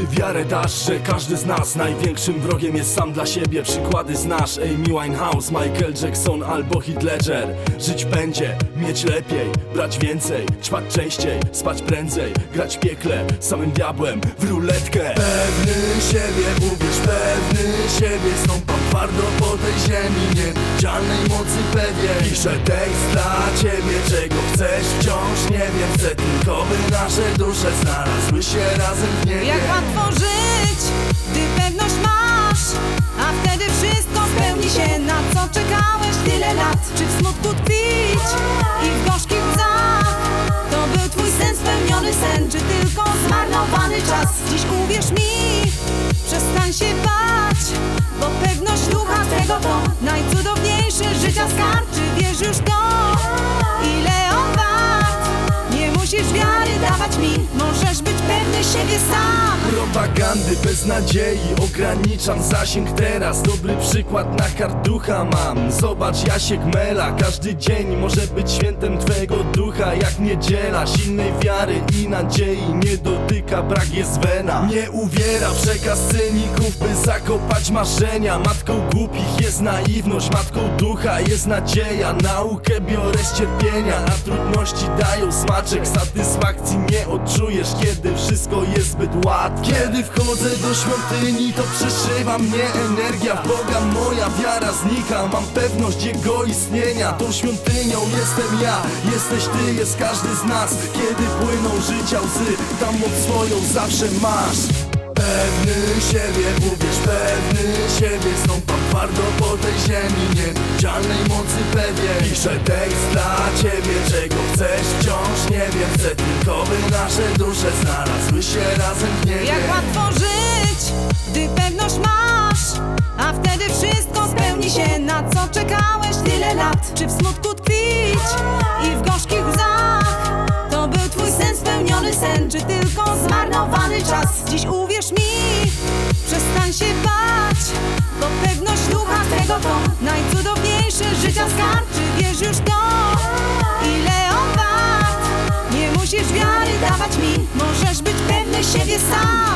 Wiarę dasz, że każdy z nas Największym wrogiem jest sam dla siebie? Przykłady znasz, Amy Winehouse Michael Jackson albo Ledger. Żyć będzie, mieć lepiej Brać więcej, ćpać częściej Spać prędzej, grać piekle Samym diabłem w ruletkę. Pewny siebie, uwierz, pewny siebie Stąpam twardo po tej ziemi Niewidzialnej mocy pewien. Piszę tekst dla Chcesz wciąż nie wiem Chcę tylko by nasze dusze znalazły się razem w niebie. Jak łatwo żyć, gdy pewność masz? A wtedy wszystko spełni się. Na co czekałeś tyle lat? Czy w smutku tkwić i w gorzkich łzach To był twój sen spełniony sen. Czy tylko zmarnowany czas? Dziś uwierz mi, przestań się bać Bo pewność ducha twego to dawać mi. Możesz być siebie sam. Propagandy bez nadziei Ograniczam zasięg teraz. Dobry przykład na karducha mam. Zobacz Jasiek Mela Każdy dzień może być świętem Twego ducha. Jak niedziela Silnej wiary i nadziei Nie dotyka, brak jest wena. Nie uwiera przekaz cyników By zakopać marzenia. Matką głupich jest naiwność Matką ducha jest nadzieja. Naukę biorę z cierpienia A trudności dają smaczek. Satysfakcji nie odczujesz Kiedy wszystko jest zbyt łatwe. Kiedy wchodzę do świątyni To przeszywa mnie energia. W Boga moja wiara znika. Mam pewność Jego istnienia. Tą świątynią jestem ja. Jesteś ty, jest każdy z nas. Kiedy płyną życia łzy Tam moc swoją zawsze masz. Pewny siebie, uwierz, pewny siebie Stąpam twardo po tej ziemi Niewidzialnej mocy pewien. Piszę tekst dla ciebie Czego chcesz wciąż nie wiem. Chcę tylko nasze dusze znalazły się razem w niebie. Jak łatwo żyć, gdy pewność masz A wtedy wszystko spełni się. Na co czekałeś tyle lat? Czy w smutku tkwić i w gorzkich łzach? To był twój sen spełniony sen. Czy tylko zmarnowany czas? Dziś uwierz mi, przestań się bać Chega e sai.